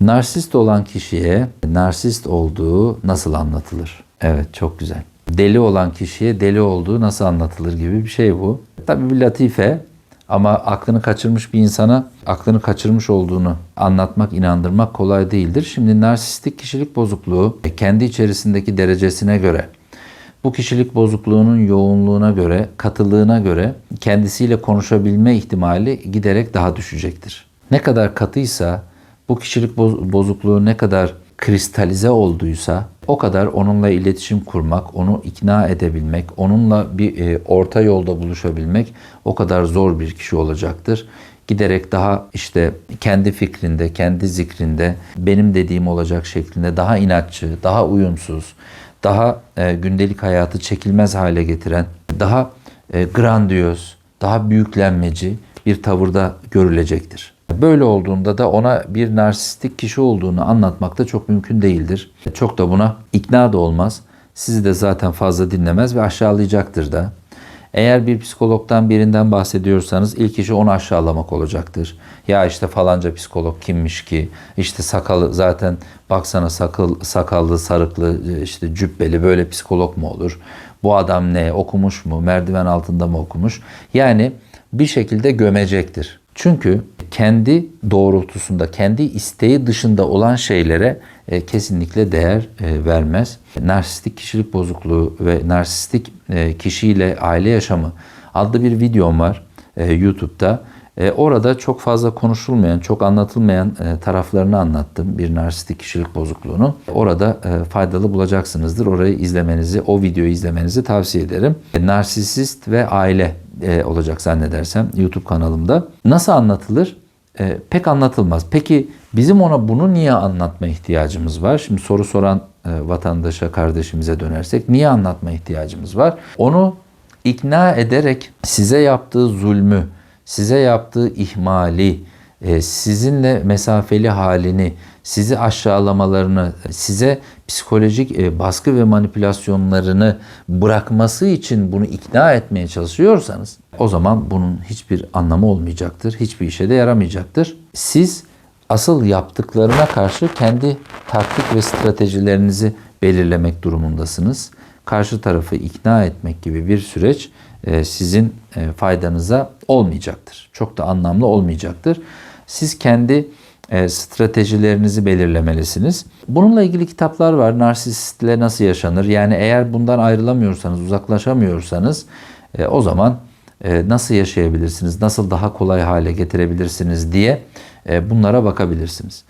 Narsist olan kişiye narsist olduğu nasıl anlatılır? Evet çok güzel. Deli olan kişiye deli olduğu nasıl anlatılır gibi bir şey bu. Tabii bir latife ama aklını kaçırmış bir insana aklını kaçırmış olduğunu anlatmak, inandırmak kolay değildir. Şimdi narsistik kişilik bozukluğu kendi içerisindeki derecesine göre bu kişilik bozukluğunun yoğunluğuna göre, katılığına göre kendisiyle konuşabilme ihtimali giderek daha düşecektir. Ne kadar katıysa, bu kişilik boz- bozukluğu ne kadar kristalize olduysa o kadar onunla iletişim kurmak, onu ikna edebilmek, onunla bir e, orta yolda buluşabilmek o kadar zor bir kişi olacaktır. Giderek daha işte kendi fikrinde, kendi zikrinde, benim dediğim olacak şeklinde daha inatçı, daha uyumsuz, daha e, gündelik hayatı çekilmez hale getiren, daha e, grandiyöz, daha büyüklenmeci bir tavırda görülecektir. Böyle olduğunda da ona bir narsistik kişi olduğunu anlatmak da çok mümkün değildir. Çok da buna ikna da olmaz. Sizi de zaten fazla dinlemez ve aşağılayacaktır da. Eğer bir psikologdan birinden bahsediyorsanız ilk işi onu aşağılamak olacaktır. Ya işte falanca psikolog kimmiş ki? İşte sakalı zaten baksana sakal, sakallı, sarıklı, işte cübbeli böyle psikolog mu olur? Bu adam ne? Okumuş mu? Merdiven altında mı okumuş? Yani bir şekilde gömecektir. Çünkü kendi doğrultusunda, kendi isteği dışında olan şeylere e, kesinlikle değer e, vermez. Narsistik kişilik bozukluğu ve narsistik e, kişiyle aile yaşamı adlı bir videom var e, YouTube'da. E, orada çok fazla konuşulmayan, çok anlatılmayan e, taraflarını anlattım bir narsistik kişilik bozukluğunu. Orada e, faydalı bulacaksınızdır. Orayı izlemenizi, o videoyu izlemenizi tavsiye ederim. E, narsisist ve aile e, olacak zannedersem YouTube kanalımda. Nasıl anlatılır? E, pek anlatılmaz. Peki bizim ona bunu niye anlatma ihtiyacımız var? Şimdi soru soran e, vatandaşa, kardeşimize dönersek niye anlatma ihtiyacımız var? Onu ikna ederek size yaptığı zulmü, size yaptığı ihmali, sizinle mesafeli halini, sizi aşağılamalarını, size psikolojik e, baskı ve manipülasyonlarını bırakması için bunu ikna etmeye çalışıyorsanız o zaman bunun hiçbir anlamı olmayacaktır. Hiçbir işe de yaramayacaktır. Siz asıl yaptıklarına karşı kendi taktik ve stratejilerinizi belirlemek durumundasınız. Karşı tarafı ikna etmek gibi bir süreç e, sizin e, faydanıza olmayacaktır. Çok da anlamlı olmayacaktır. Siz kendi e, stratejilerinizi belirlemelisiniz. Bununla ilgili kitaplar var. Narsistle nasıl yaşanır? Yani eğer bundan ayrılamıyorsanız, uzaklaşamıyorsanız e, o zaman e, nasıl yaşayabilirsiniz? Nasıl daha kolay hale getirebilirsiniz diye e, bunlara bakabilirsiniz.